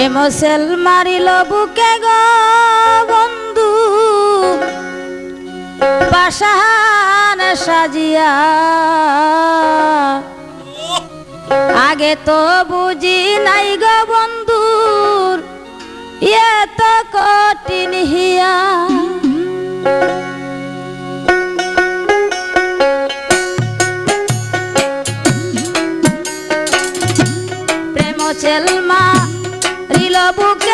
প্রেম sell মারিল বুকে গ বন্ধু। পাশান সাজিয়া। আগে তো বুঝি নাই বন্ধু বন্ধুর তো কঠিন হিয়া। প্রেম চেলমা ప్రభుగా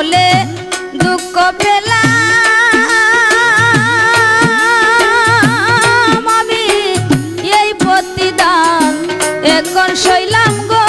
বলে দুঃখ পেলাম। আমি এই প্রতিদান এখন শৈলাম গো।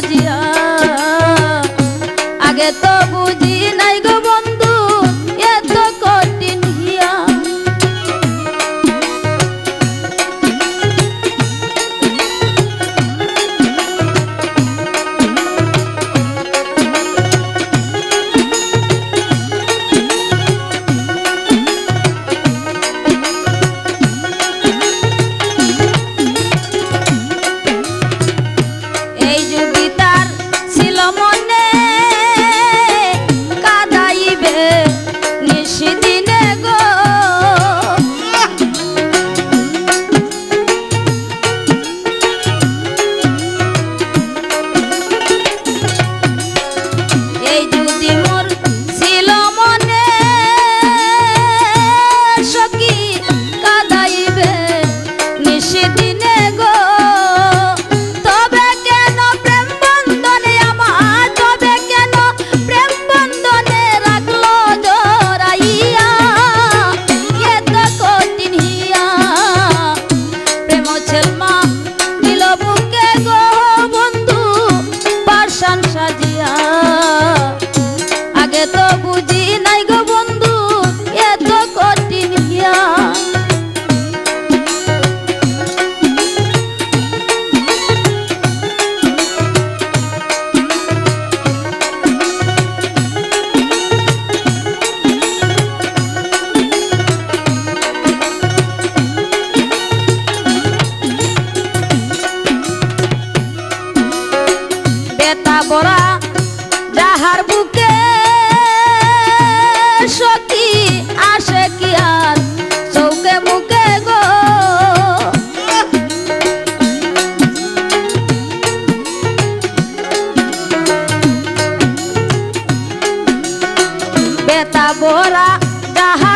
saudade ভরা যাহার